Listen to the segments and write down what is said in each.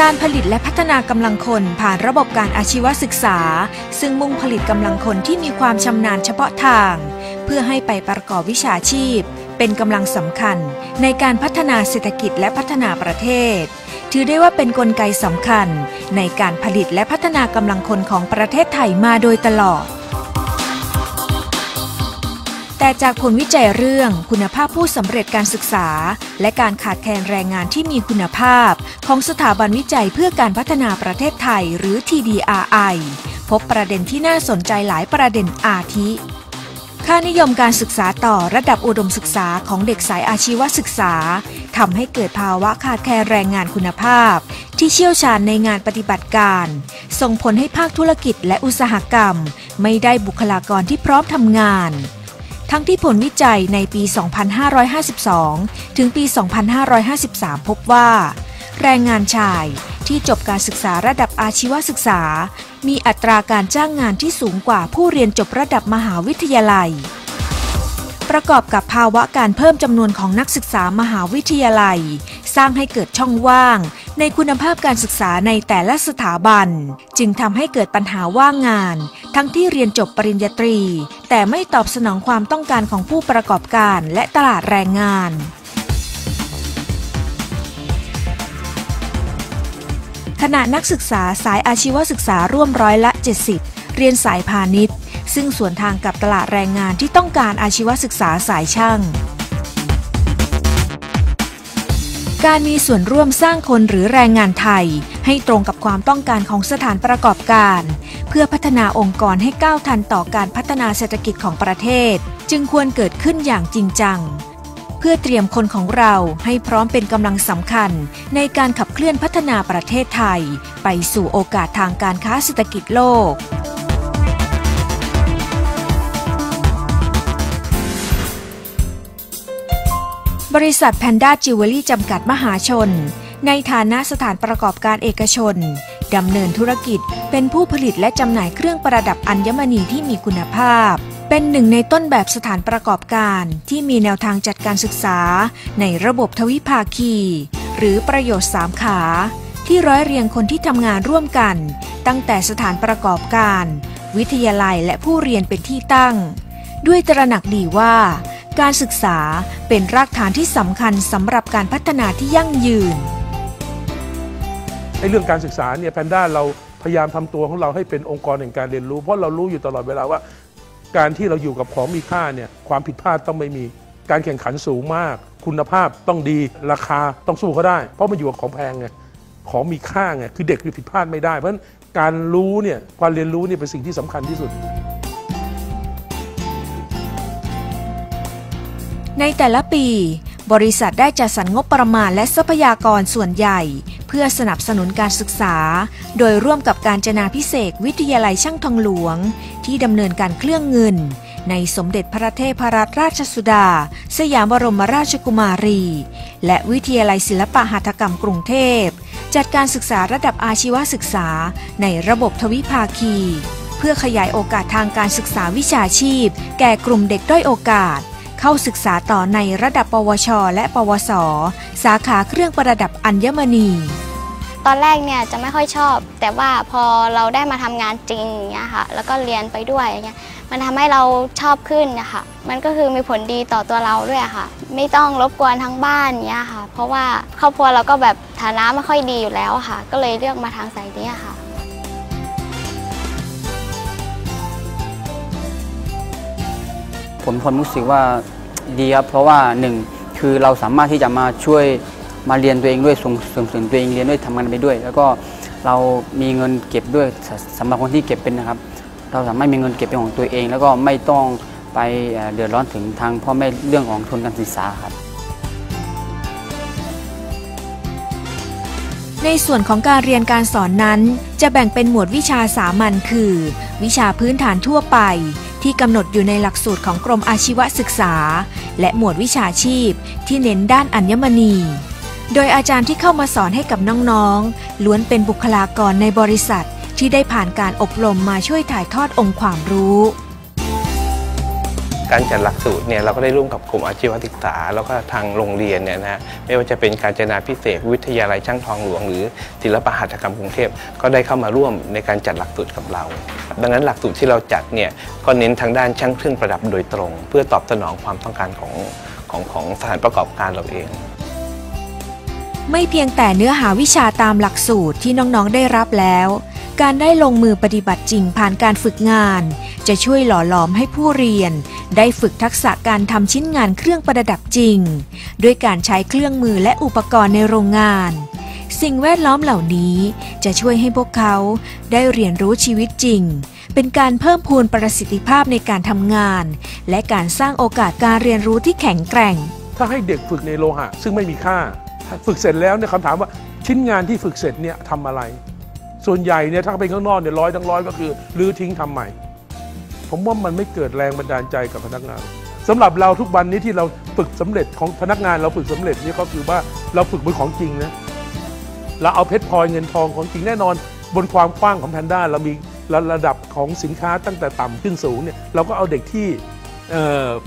การผลิตและพัฒนากำลังคนผ่านระบบการอาชีวศึกษา ซึ่งมุ่งผลิตกำลังคนที่มีความชำนาญเฉพาะทาง เพื่อให้ไปประกอบวิชาชีพ เป็นกำลังสำคัญ ในการพัฒนาเศรษฐกิจและพัฒนาประเทศ ถือได้ว่าเป็นนกลไกสำคัญ ในการผลิตและพัฒนากำลังคนของประเทศไทยมาโดยตลอด แต่จากผลวิจัยเรื่องคุณภาพผู้สำเร็จการศึกษา และการขาดแคลนแรงงานที่มีคุณภาพ ของสถาบันวิจัยเพื่อการพัฒนาประเทศไทยหรือ TDRI พบประเด็นที่น่าสนใจหลายประเด็นอาทิ ค่านิยมการศึกษาต่อระดับอุดมศึกษาของเด็กสายอาชีวศึกษาทำให้เกิดภาวะขาดแคลนแรงงานคุณภาพ ที่เชี่ยวชาญในงานปฏิบัติการ ส่งผลให้ภาคธุรกิจและอุตสาหกรรม ไม่ได้บุคลากรที่พร้อมทำงาน ทั้งที่ผลวิจัยในปี 2552 ถึงปี 2553 พบว่า แรงงานชายที่จบการศึกษาระดับอาชีวศึกษา มีอัตราการจ้างงานที่สูงกว่าผู้เรียนจบระดับมหาวิทยาลัย ประกอบกับภาวะการเพิ่มจำนวนของนักศึกษามหาวิทยาลัย สร้างให้เกิดช่องว่าง ในคุณภาพการศึกษาในแต่ละสถาบัน จึงทำให้เกิดปัญหาว่างงาน ทั้งที่เรียนจบปริญญาตรี แต่ไม่ตอบสนองความต้องการของผู้ประกอบการและตลาดแรงงาน ขณะนักศึกษาสายอาชีวศึกษาร่วมร้อยละ 70 เรียนสายพาณิชย์ ซึ่งส่วนทางกับตลาดแรงงานที่ต้องการอาชีวศึกษาสายช่าง การมีส่วนร่วมสร้างคนหรือแรงงานไทย ให้ตรงกับความต้องการของสถานประกอบการ เพื่อพัฒนาองค์กรให้ก้าวทันต่อการพัฒนาเศรษฐกิจของประเทศ จึงควรเกิดขึ้นอย่างจริงจัง เพื่อเตรียมคนของเราให้พร้อมเป็นกำลังสำคัญ ในการขับเคลื่อนพัฒนาประเทศไทย ไปสู่โอกาสทางการค้าเศรษฐกิจโลก บริษัทแพนด้าจิวเวลรี่จำกัดมหาชน ในฐานะสถานประกอบการเอกชน ดำเนินธุรกิจเป็นผู้ผลิตและจำหน่ายเครื่องประดับอัญมณีที่มีคุณภาพ เป็นหนึ่งในต้นแบบสถานประกอบการที่มีแนวทางจัดการศึกษา ในระบบทวิภาคี หรือประโยชน์สามขา ที่ร้อยเรียงคนที่ทำงานร่วมกัน ตั้งแต่สถานประกอบการ วิทยาลัยและผู้เรียนเป็นที่ตั้ง ด้วยตระหนักดีว่า การศึกษาเป็นรากฐานที่สำคัญสำหรับการพัฒนาที่ยั่งยืนในเรื่องการศึกษาเนี่ยแพนด้าเราพยายามทำตัวของเราให้เป็นองค์กรแห่งการเรียนรู้ เพราะเรารู้อยู่ตลอดเวลาว่า การที่เราอยู่กับของมีค่าเนี่ยความผิดพลาดต้องไม่มี การแข่งขันสูงมาก คุณภาพต้องดีราคาต้องสู้เขาได้ เพราะมันอยู่กับของแพงไงของมีค่าไงคือเด็กคือผิดพลาดไม่ได้ เพราะฉะนั้นการรู้เนี่ยการเรียนรู้เนี่ยเป็นสิ่งที่สำคัญที่สุด ในแต่ละปี บริษัทได้จัดสรรงบประมาณและทรัพยากรส่วนใหญ่ เพื่อสนับสนุนการศึกษา โดยร่วมกับการจนาพิเศษวิทยาลัยช่างทองหลวง ที่ดำเนินการเครื่องเงิน ในสมเด็จพระเทพรัตนราชสุดา สยามบรมราชกุมารี และวิทยาลัยศิลปหัตถกรรมกรุงเทพ จัดการศึกษาระดับอาชีวศึกษา ในระบบทวิภาคี เพื่อขยายโอกาสทางการศึกษาวิชาชีพ แก่กลุ่มเด็กด้อยโอกาส เข้าศึกษาต่อในระดับปวช และปวส สาขาเครื่องประดับอัญมณี ตอนแรกเนี่ยจะไม่ค่อยชอบ แต่ว่าพอเราได้มาทำงานจริงอย่างเงี้ยค่ะแล้วก็เรียนไปด้วยอย่างเงี้ยมันทำให้เราชอบขึ้นนะคะมันก็คือมีผลดีต่อตัวเราด้วยค่ะ ไม่ต้องรบกวนทั้งบ้านเนี้ยค่ะ เพราะว่าครอบครัวเราก็แบบฐานะไม่ค่อยดีอยู่แล้วค่ะ ก็เลยเลือกมาทางสายนี้ค่ะ ผมความรู้สึกว่าดีครับเพราะว่าหนึ่งคือเราสามารถที่จะมาช่วยมาเรียนตัวเองด้วยส่งเสริมส่วนตัวเองเรียนด้วยทำงานไปด้วย แล้วก็เรามีเงินเก็บด้วยสสำหรับคนที่เก็บเป็นนะครับ เราสามารถมีเงินเก็บเป็นของตัวเอง แล้วก็ไม่ต้องไปเอ่อเดือดร้อนถึงทางพ่อแม่เรื่องของทุนการศึกษาครับ ในส่วนของการเรียนการสอนนั้น จะแบ่งเป็นหมวดวิชาสามัญคือ วิชาพื้นฐานทั่วไป ที่กำหนดอยู่ในหลักสูตรของกรมอาชีวศึกษา และหมวดวิชาชีพ ที่เน้นด้านอัญมณี โดยอาจารย์ที่เข้ามาสอนให้กับน้องๆ ล้วนเป็นบุคลากรในบริษัทที่ได้ผ่านการอบรมมาช่วยถ่ายทอดองค์ความรู้ การจัดหลักสูตรเนี่ยเราก็ได้ร่วมกับกลุ่มอาชีวศึกษา แล้วก็ทางโรงเรียนเนี่ยนะฮะไม่ว่าจะเป็นการจนาพิเศษวิทยาลัยช่างทองหลวง หรือศิลปหัตถกรรมกรุงเทพก็ได้เข้ามาร่วมในการจัดหลักสูตรกับเรา ดังนั้นหลักสูตรที่เราจัดเนี่ยก็เน้นทางด้านช่างเครื่องประดับโดยตรง เพื่อตอบสนองความต้องการของของของสถานประกอบการเราเองไม่เพียงแต่เนื้อหาวิชาตามหลักสูตรที่น้องๆได้รับแล้ว การได้ลงมือปฏิบัติจริงผ่านการฝึกงาน จะช่วยหล่อหลอมให้ผู้เรียน ได้ฝึกทักษะการทำชิ้นงานเครื่องประดับจริง ด้วยการใช้เครื่องมือและอุปกรณ์ในโรงงาน สิ่งแวดล้อมเหล่านี้จะช่วยให้พวกเขาได้เรียนรู้ชีวิตจริง เป็นการเพิ่มพูนประสิทธิภาพในการทำงาน และการสร้างโอกาสการเรียนรู้ที่แข็งแกร่ง ถ้าให้เด็กฝึกในโลหะ ซึ่งไม่มีค่า ฝึกเสร็จแล้วเนี่ยคำถามว่าชิ้นงานที่ฝึกเสร็จเนี่ยทำอะไรส่วนใหญ่เนี่ยถ้าเป็นข้างนอกเนี่ยร้อยทั้งร้อยก็คือรื้อทิ้งทำใหม่ ผมว่ามันไม่เกิดแรงบันดาลใจกับพนักงานสำหรับเราทุกวันนี้ที่เราฝึกสำเร็จของพนักงานเราฝึกสำเร็จนี่ก็คือว่าเราฝึกบนของจริงนะเราเอาเพชรพลอยเงินทองของจริงแน่นอน บนความกว้างของแพนด้าเรามีระระดับของสินค้าตั้งแต่ต่ำขึ้นสูงเนี่ยเราก็เอาเด็กที่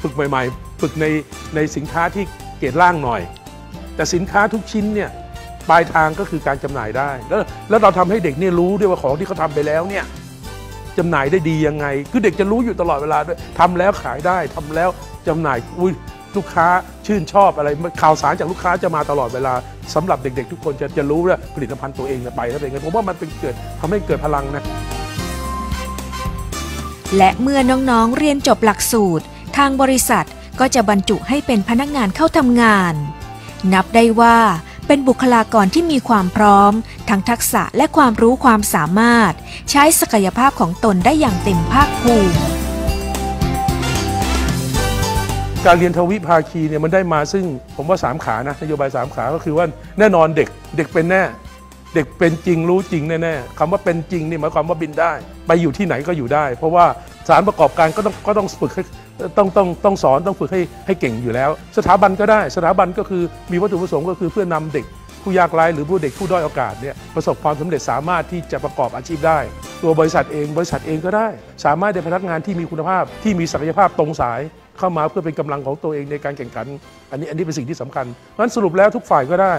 ฝึกใหม่ ๆ ฝึกในในสินค้าที่เกรดล่างหน่อย แต่สินค้าทุกชิ้นเนี่ยปลายทางก็คือการจำหน่ายได้ แล้วแล้วเราทำให้เด็กเนี่ยรู้ด้วยว่าของที่เขาทำไปแล้วเนี่ย จำหน่ายได้ดียังไง คือเด็กจะรู้อยู่ตลอดเวลาด้วยทำแล้วขายได้ทำแล้วจำหน่ายอุ้ยลูกค้าชื่นชอบอะไรข่าวสารจากลูกค้าจะมาตลอดเวลาสำหรับเด็กๆ ทุกคนจะจะรู้ว่าผลิตภัณฑ์ตัวเองไปแล้วเป็นไงผมว่ามันเป็นเกิดทำให้เกิดพลังนะและเมื่อน้องๆเรียนจบหลักสูตร ทางบริษัทก็จะบรรจุให้เป็นพนักงานเข้าทำงาน นับได้ว่า เป็นบุคลากรที่มีความพร้อม ทั้งทักษะและความรู้ความสามารถ ใช้ศักยภาพของตนได้อย่างเต็มภาคภูมิ การเรียนทวิภาคีเนี่ยมันได้มาซึ่งผมว่าสามขานะนโยบายสามขาก็คือว่าแน่นอนเด็กเด็กเป็นแน่ เด็กเป็นจริงรู้จริงแน่ๆคำว่าเป็นจริงนี่หมายความว่าบินได้ ไปอยู่ที่ไหนก็อยู่ได้ เพราะว่า สารประกอบการก็ต้องก็ต้องฝึกให้ต้องต้องต้องสอนต้องฝึกให้ให้เก่งอยู่แล้ว สถาบันก็ได้ สถาบันก็คือมีวัตถุประสงค์ก็คือเพื่อนำเด็กผู้ยากไร้หรือผู้เด็กผู้ด้อยโอกาสเนี่ยประสบความสำเร็จสามารถที่จะประกอบอาชีพได้ ตัวบริษัทเองบริษัทเองก็ได้ สามารถได้พนักงานที่มีคุณภาพที่มีศักยภาพตรงสายเข้ามาเพื่อเป็นกำลังของตัวเองในการแข่งขัน อันนี้อันนี้เป็นสิ่งที่สำคัญเพราะฉะนั้นสรุปแล้วทุกฝ่ายก็ได้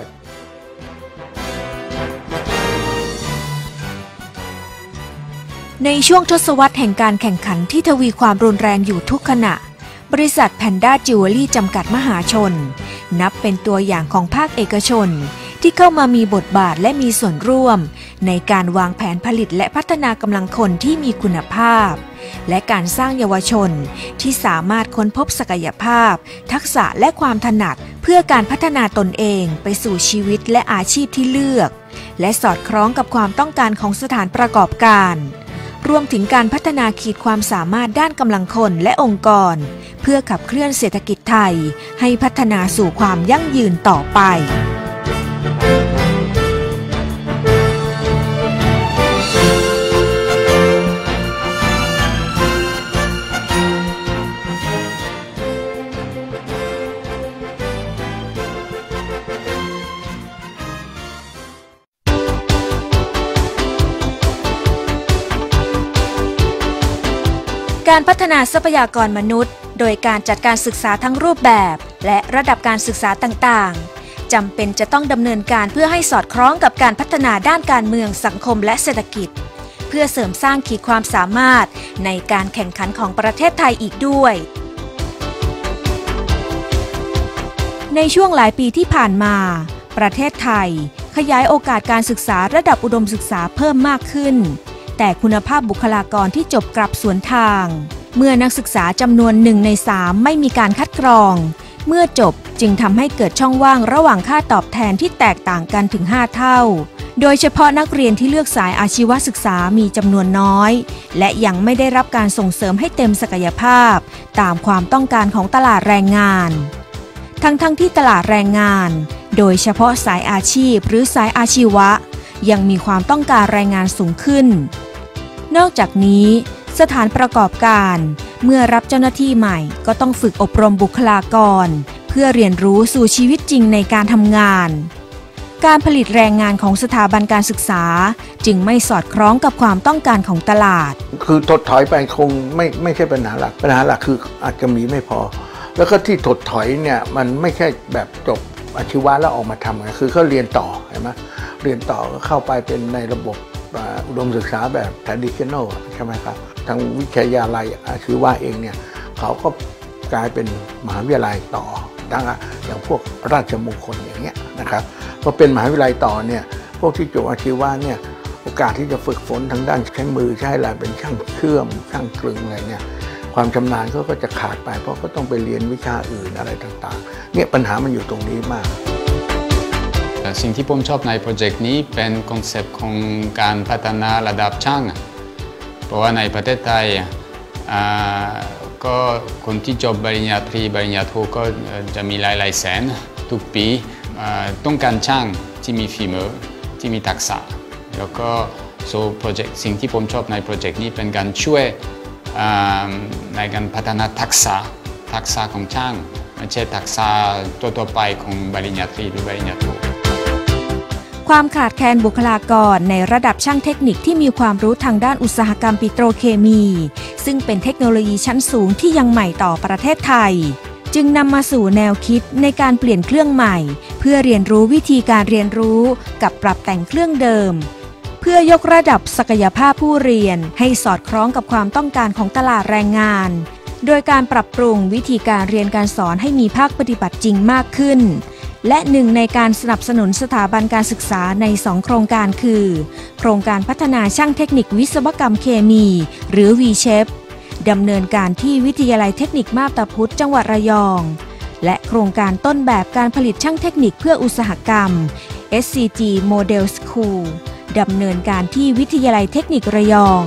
ในช่วงทศวรรษแห่งการแข่งขันที่ทวีความรุนแรงอยู่ทุกขณะ บริษัทแพนด้าจิวเวลรี่จำกัดมหาชน นับเป็นตัวอย่างของภาคเอกชน ที่เข้ามามีบทบาทและมีส่วนร่วม ในการวางแผนผลิตและพัฒนากำลังคนที่มีคุณภาพ และการสร้างเยาวชนที่สามารถค้นพบศักยภาพ ทักษะและความถนัดเพื่อการพัฒนาตนเองไปสู่ชีวิตและอาชีพที่เลือก และสอดคล้องกับความต้องการของสถานประกอบการ รวมถึงการพัฒนาขีดความสามารถด้านกำลังคนและองค์กร เพื่อขับเคลื่อนเศรษฐกิจไทย ให้พัฒนาสู่ความยั่งยืนต่อไป นาทรัพยากรมนุษย์ โดยการจัดการศึกษาทั้งรูปแบบ และระดับการศึกษาต่างๆจำเป็นจะต้องดำเนินการเพื่อให้สอดคล้องกับการพัฒนาด้านการเมืองสังคมและเศรษฐกิจ เพื่อเสริมสร้างขีดความสามารถในการแข่งขันของประเทศไทยอีกด้วยในช่วงหลายปีที่ผ่านมา ประเทศไทย ขยายโอกาสการศึกษาระดับอุดมศึกษาเพิ่มมากขึ้น แต่คุณภาพบุคลากรที่จบกลับสวนทาง เมื่อนักศึกษาจำนวนหนึ่งในสามไม่มีการคัดกรอง เมื่อจบจึงทำให้เกิดช่องว่างระหว่างค่าตอบแทนที่แตกต่างกันถึง 5 เท่า โดยเฉพาะนักเรียนที่เลือกสายอาชีวศึกษามีจำนวนน้อย และยังไม่ได้รับการส่งเสริมให้เต็มศักยภาพ ตามความต้องการของตลาดแรงงาน ทั้งๆทที่ตลาดแรงงาน โดยเฉพาะสายอาชีพหรือสายอาชีวะ ยังมีความต้องการแรงงานสูงขึ้น นอกจากนี้ สถานประกอบการ เมื่อรับเจ้าหน้าที่ใหม่ก็ต้องฝึกอบรมบุคลากร เพื่อเรียนรู้สู่ชีวิตจริงในการทำงาน การผลิตแรงงานของสถาบันการศึกษา จึงไม่สอดคล้องกับความต้องการของตลาด คือถดถอยไปคงไม่ไม่ใช่ปัญหาหลักปัญหาหลักคืออาจจะมีไม่พอ แล้วก็ที่ถดถอยเนี่ยมันไม่ใช่แบบจบอาชีวะแล้วออกมาทำไงคือเขาเรียนต่อเห็นไหมเรียนต่อก็เข้าไปเป็นในระบบ อุดมศึกษาแบบ traditional ใช่ไหมครับ ทางวิทยาลัยอาชีวะเองเนี่ยเขาก็กลายเป็นมหาวิทยาลัยต่อดังอย่างพวกราชมงคลอย่างเงี้ยนะครับพอเป็นมหาวิทยาลัยต่อเนี่ยพวกที่จบอาชีวะเนี่ยโอกาสที่จะฝึกฝนทางด้านใช้มือใช้อะไรเป็นช่างเชื่อมช่างกลึงอะไรเนี่ยความชำนาญเขาก็จะขาดไป เพราะก็ต้องไปเรียนวิชาอื่นอะไรต่างๆเนี่ยปัญหามันอยู่ตรงนี้มาก สิ่งที่ผมชอบในโปรเจกต์นี้เป็นคอนเซปต์ของการพัฒนาระดับช่าง เพราะว่าในประเทศไทยก็คนที่จบปริญญาตรีปริญญาโทก็จะมีหลายๆแสนทุกปีต้องการช่างที่มีฝีมือที่มีทักษะ แล้วก็ so โปรเจกต์สิ่งที่ผมชอบในโปรเจกต์นี้เป็นการช่วยในการพัฒนาทักษะทักษะของช่างไม่ใช่ทักษะตัวๆไปของปริญญาตรีหรือปริญญาโท ความขาดแคลนบุคลากรในระดับช่างเทคนิคที่มีความรู้ทางด้านอุตสาหกรรมปิโตรเคมี ซึ่งเป็นเทคโนโลยีชั้นสูงที่ยังใหม่ต่อประเทศไทย จึงนำมาสู่แนวคิดในการเปลี่ยนเครื่องใหม่ เพื่อเรียนรู้วิธีการเรียนรู้กับปรับแต่งเครื่องเดิม เพื่อยกระดับศักยภาพผู้เรียนให้สอดคล้องกับความต้องการของตลาดแรงงาน โดยการปรับปรุงวิธีการเรียนการสอนให้มีภาคปฏิบัติจริงมากขึ้น และหนึ่งในการสนับสนุนสถาบันการศึกษาใน 2 โครงการคือ โครงการพัฒนาช่างเทคนิควิศวกรรมเคมี หรือ V-Shape ดำเนินการที่วิทยาลัยเทคนิคมาบตาพุธจังหวัดระยอง และโครงการต้นแบบการผลิตช่างเทคนิคเพื่ออุตสาหกรรม SCG Model School ดำเนินการที่วิทยาลัยเทคนิคระยอง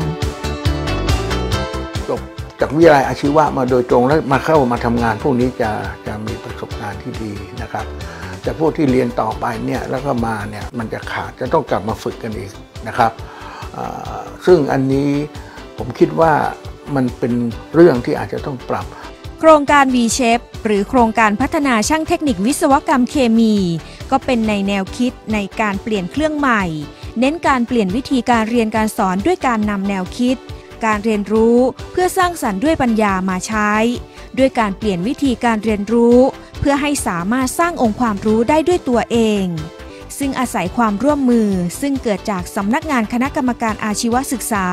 จบจากวิทยาลัยอาชีวะมาโดยตรงแล้วมาเข้ามาทำงาน พวกนี้จะจะมีประสบการณ์ที่ดีนะครับ แต่พวกที่เรียนต่อไปเนี่ยแล้วก็มาเนี่ยมันจะขาดจะต้องกลับมาฝึกกันอีกนะครับซึ่งอันนี้ผมคิดว่ามันเป็นเรื่องที่อาจจะต้องปรับ โครงการ V-Shape หรือโครงการพัฒนาช่างเทคนิควิศวกรรมเคมี ก็เป็นในแนวคิดในการเปลี่ยนเครื่องใหม่ เน้นการเปลี่ยนวิธีการเรียนการสอนด้วยการนำแนวคิด การเรียนรู้เพื่อสร้างสรรค์ด้วยปัญญามาใช้ ด้วยการเปลี่ยนวิธีการเรียนรู้ เพื่อให้สามารถสร้างองค์ความรู้ได้ด้วยตัวเอง ซึ่งอาศัยความร่วมมือซึ่งเกิดจากสำนักงานคณะกรรมการอาชีวศึกษา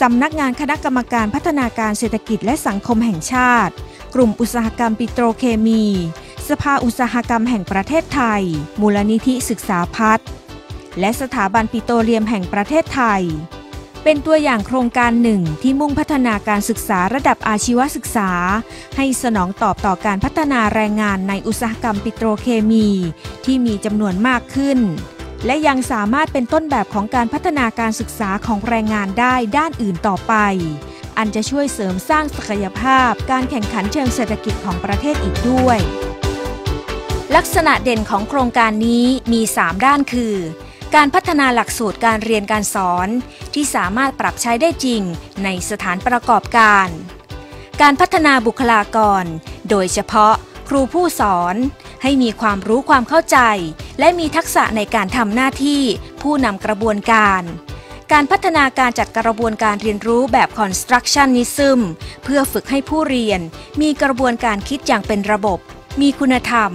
สำนักงานคณะกรรมการพัฒนาการเศรษฐกิจและสังคมแห่งชาติ กลุ่มอุตสาหกรรมปิโตรเคมี สภาอุตสาหกรรมแห่งประเทศไทย มูลนิธิศึกษาพัฒน์และสถาบันปิโตรเลียมแห่งประเทศไทย เป็นตัวอย่างโครงการหนึ่งที่มุ่งพัฒนาการศึกษาระดับอาชีวศึกษา ให้สนองตอบต่อการพัฒนาแรงงานในอุตสาหกรรมปิโตรเคมี ที่มีจำนวนมากขึ้น และยังสามารถเป็นต้นแบบของการพัฒนาการศึกษาของแรงงานได้ด้านอื่นต่อไป อันจะช่วยเสริมสร้างศักยภาพ การแข่งขันเชิงเศรษฐกิจของประเทศอีกด้วย ลักษณะเด่นของโครงการนี้มี 3 ด้านคือ การพัฒนาหลักสูตรการเรียนการสอน ที่สามารถปรับใช้ได้จริงในสถานประกอบการ การพัฒนาบุคลากร โดยเฉพาะครูผู้สอน ให้มีความรู้ความเข้าใจ และมีทักษะในการทำหน้าที่ผู้นำกระบวนการการพัฒนาการจัดกระบวนการเรียนรู้แบบ constructionism เพื่อฝึกให้ผู้เรียน มีกระบวนการคิดอย่างเป็นระบบ มีคุณธรรม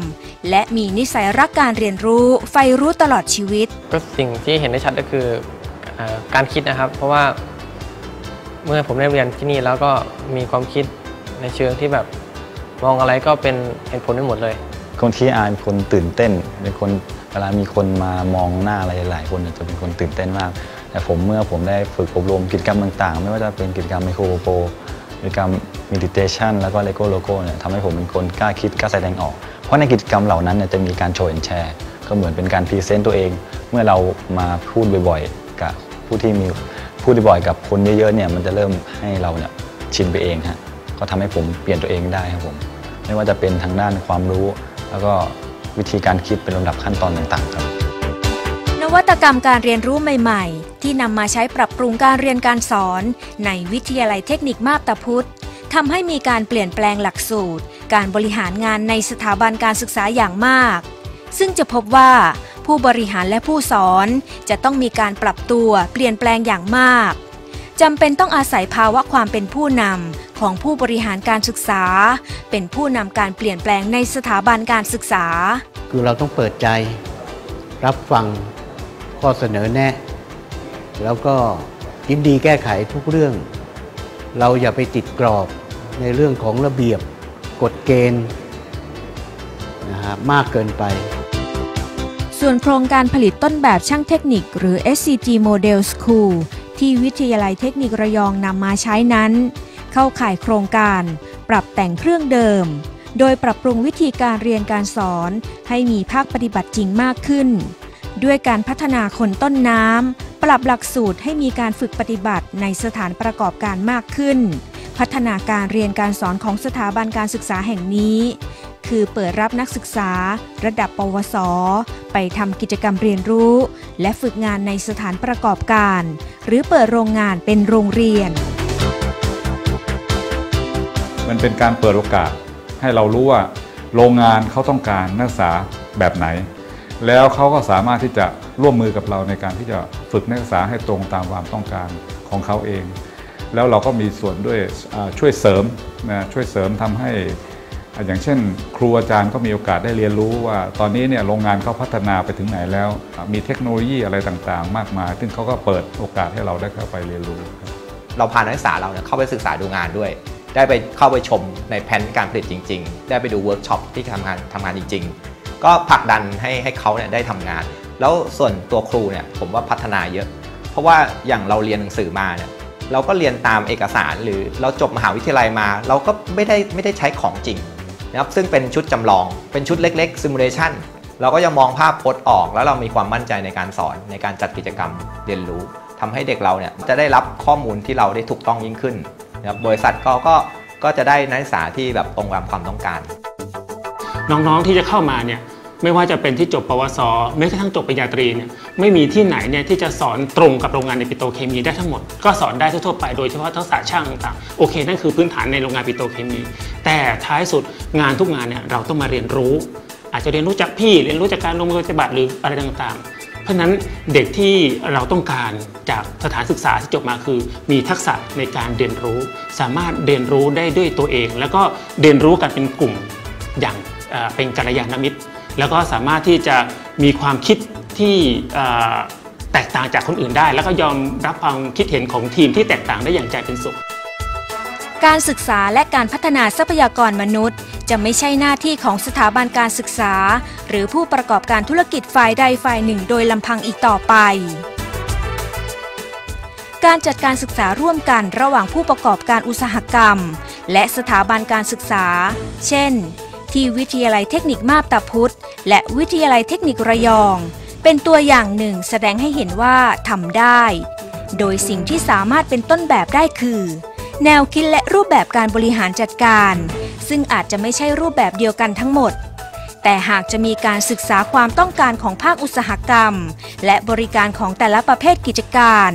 และมีนิสัยรักการเรียนรู้ใฝ่รู้ตลอดชีวิต ก็สิ่งที่เห็นได้ชัดก็คือเออการคิดนะครับ เพราะว่าเมื่อผมได้เรียนที่นี่แล้วก็มีความคิดในเชิงที่แบบมองอะไรก็เป็นเหตุผลได้หมดเลยคนที่อายเป็นคนตื่นเต้นเป็นคนเวลามีคนมามองหน้าอะไรหลายๆคนเนี่ยจะเป็นคนตื่นเต้นมาก แต่ผมเมื่อผมได้ฝึกอบรมกิจกรรมต่าง ๆ ไม่ว่าจะเป็นกิจกรรมไมโครโปรกิจกรรมมิดิเทชันแล้วก็เลโก้โลโก้เนี่ยทำให้ผมเป็นคนกล้าคิดกล้าแสดงออกเพ ราะในกิจกรรมเหล่านั้นจะมีการโชว์แอนแชร์ก็เหมือนเป็นการพรีเซนต์ตัวเอง เมื่อเรามาพูดบ่อยๆ กับผู้ที่มีพูดบ่อยๆกับคนเยอะๆเนี่ยมันจะเริ่มให้เราเนี่ยชินไปเองฮะก็ทำให้ผมเปลี่ยนตัวเองได้ครับผมไม่ว่าจะเป็นทางด้านความรู้ แล้วก็วิธีการคิดเป็นลำดับขั้นตอนต่างๆครับนวัตกรรมการเรียนรู้ใหม่ ๆ ที่นำมาใช้ปรับปรุงการเรียนการสอน ในวิทยาลัยเทคนิคมาบตาพุธทำให้มีการเปลี่ยนแปลงหลักสูตร การบริหารงานในสถาบันการศึกษาอย่างมาก ซึ่งจะพบว่าผู้บริหารและผู้สอนจะต้องมีการปรับตัวเปลี่ยนแปลงอย่างมากจำเป็นต้องอาศัยภาวะความเป็นผู้นำของผู้บริหารการศึกษา เป็นผู้นำการเปลี่ยนแปลงในสถาบันการศึกษา คือเราต้องเปิดใจ รับฟังข้อเสนอแนะ แล้วก็ยินดีแก้ไขทุกเรื่อง เราอย่าไปติดกรอบในเรื่องของระเบียบ กฎเกณฑ์นะฮะมากเกินไป ส่วนโครงการผลิตต้นแบบช่างเทคนิค หรือ SCG Model School ที่วิทยาลัยเทคนิคระยองนำมาใช้นั้น เข้าข่ายโครงการปรับแต่งเครื่องเดิม โดยปรับปรุงวิธีการเรียนการสอนให้มีภาคปฏิบัติจริงมากขึ้น ด้วยการพัฒนาคนต้นน้ำปรับหลักสูตรให้มีการฝึกปฏิบัติในสถานประกอบการมากขึ้น พัฒนาการเรียนการสอนของสถาบันการศึกษาแห่งนี้ คือเปิดรับนักศึกษา ระดับปวส ไปทำกิจกรรมเรียนรู้ และฝึกงานในสถานประกอบการ หรือเปิดโรงงานเป็นโรงเรียน มันเป็นการเปิดโอกาสให้เรารู้ว่า โรงงานเขาต้องการนักศึกษาแบบไหน แล้วเขาก็สามารถที่จะร่วมมือกับเราในการที่จะฝึกนักศึกษาให้ตรงตามความต้องการของเขาเอง แล้วเราก็มีส่วนด้วยช่วยเสริมนะช่วยเสริมทำให้ อย่างเช่น ครูอาจารย์ก็มีโอกาสได้เรียนรู้ว่า ตอนนี้เนี่ยโรงงานเขาพัฒนาไปถึงไหนแล้ว มีเทคโนโลยีอะไรต่างๆ มากมาย ซึ่งเขาก็เปิดโอกาสให้เราได้เข้าไปเรียนรู้ เราพานักศึกษาเราเนี่ยเข้าไปศึกษาดูงานด้วย ได้ไปเข้าไปชมในแผนการผลิตจริง ๆ ได้ไปดูเวิร์กช็อปที่ทำงานทำงานจริง ๆ ก็ผลักดันให้ให้เขาเนี่ยได้ทำงาน แล้วส่วนตัวครูเนี่ยผมว่าพัฒนาเยอะ เพราะว่าอย่างเราเรียนหนังสือมาเนี่ย เราก็เรียนตามเอกสารหรือเราจบมหาวิทยาลัยมา เราก็ไม่ได้ไม่ได้ใช้ของจริงนะครับซึ่งเป็นชุดจำลอง เป็นชุดเล็กๆซิมูเลชันเราก็ยังมองภาพพจน์ออก แล้วเรามีความมั่นใจในการสอนในการจัดกิจกรรมเรียนรู้ทำให้เด็กเราเนี่ยจะได้รับข้อมูลที่เราได้ถูกต้องยิ่งขึ้นนะครับบริษัทก็ก็ก็จะได้นักศึกษาที่แบบตรงตามความต้องการ น้องๆที่จะเข้ามาเนี่ย ไม่ว่าจะเป็นที่จบปวสแม้กระทั่งจบปริญญาตรีเนี่ยไม่มีที่ไหนเนี่ยที่จะสอนตรงกับโรงงานในปิโตเคมีได้ทั้งหมด ก็สอนได้ทั่วไปโดยเฉพาะทักษะช่างต่างโอเค นั่นคือพื้นฐานในโรงงานปิโตเคมี แต่ท้ายสุดงานทุกงานเนี่ยเราต้องมาเรียนรู้ อาจจะเรียนรู้จากพี่เรียนรู้จากการลงมือปฏิบัติหรืออะไรต่างๆเพราะนั้นเด็กที่เราต้องการจากสถานศึกษาที่จบมาคือ มีทักษะในการเรียนรู้ สามารถเรียนรู้ได้ด้วยตัวเอง แล้วก็เรียนรู้กันเป็นกลุ่มอย่างเอ่อเป็นกัลยาณมิตร แล้วก็สามารถที่จะมีความคิดที่แตกต่างจากคนอื่นได้ แล้วก็ยอมรับความคิดเห็นของทีมที่แตกต่างได้อย่างใจเป็นสุข การศึกษาและการพัฒนาทรัพยากรมนุษย์ จะไม่ใช่หน้าที่ของสถาบันการศึกษา หรือผู้ประกอบการธุรกิจฝ่ายใดฝ่ายหนึ่งโดยลำพังอีกต่อไปการจัดการศึกษาร่วมกันระหว่างผู้ประกอบการอุตสาหกรรม และสถาบันการศึกษา เช่น ที่วิทยาลัยเทคนิคมาบตาพุธและวิทยาลัยเทคนิคระยอง เป็นตัวอย่างหนึ่งแสดงให้เห็นว่าทำได้ โดยสิ่งที่สามารถเป็นต้นแบบได้คือ แนวคิดและรูปแบบการบริหารจัดการ ซึ่งอาจจะไม่ใช่รูปแบบเดียวกันทั้งหมด แต่หากจะมีการศึกษาความต้องการของภาคอุตสาหกรรม และบริการของแต่ละประเภทกิจการ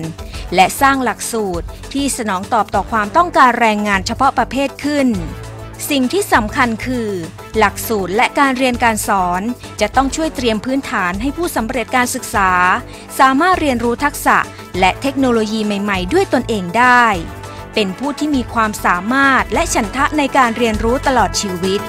และสร้างหลักสูตรที่สนองตอบต่อความต้องการแรงงานเฉพาะประเภทขึ้นสิ่งที่สำคัญคือ หลักสูตรและการเรียนการสอน จะต้องช่วยเตรียมพื้นฐานให้ผู้สำเร็จการศึกษา สามารถเรียนรู้ทักษะและเทคโนโลยีใหม่ๆ ด้วยตนเองได้ เป็นผู้ที่มีความสามารถและฉันทะในการเรียนรู้ตลอดชีวิต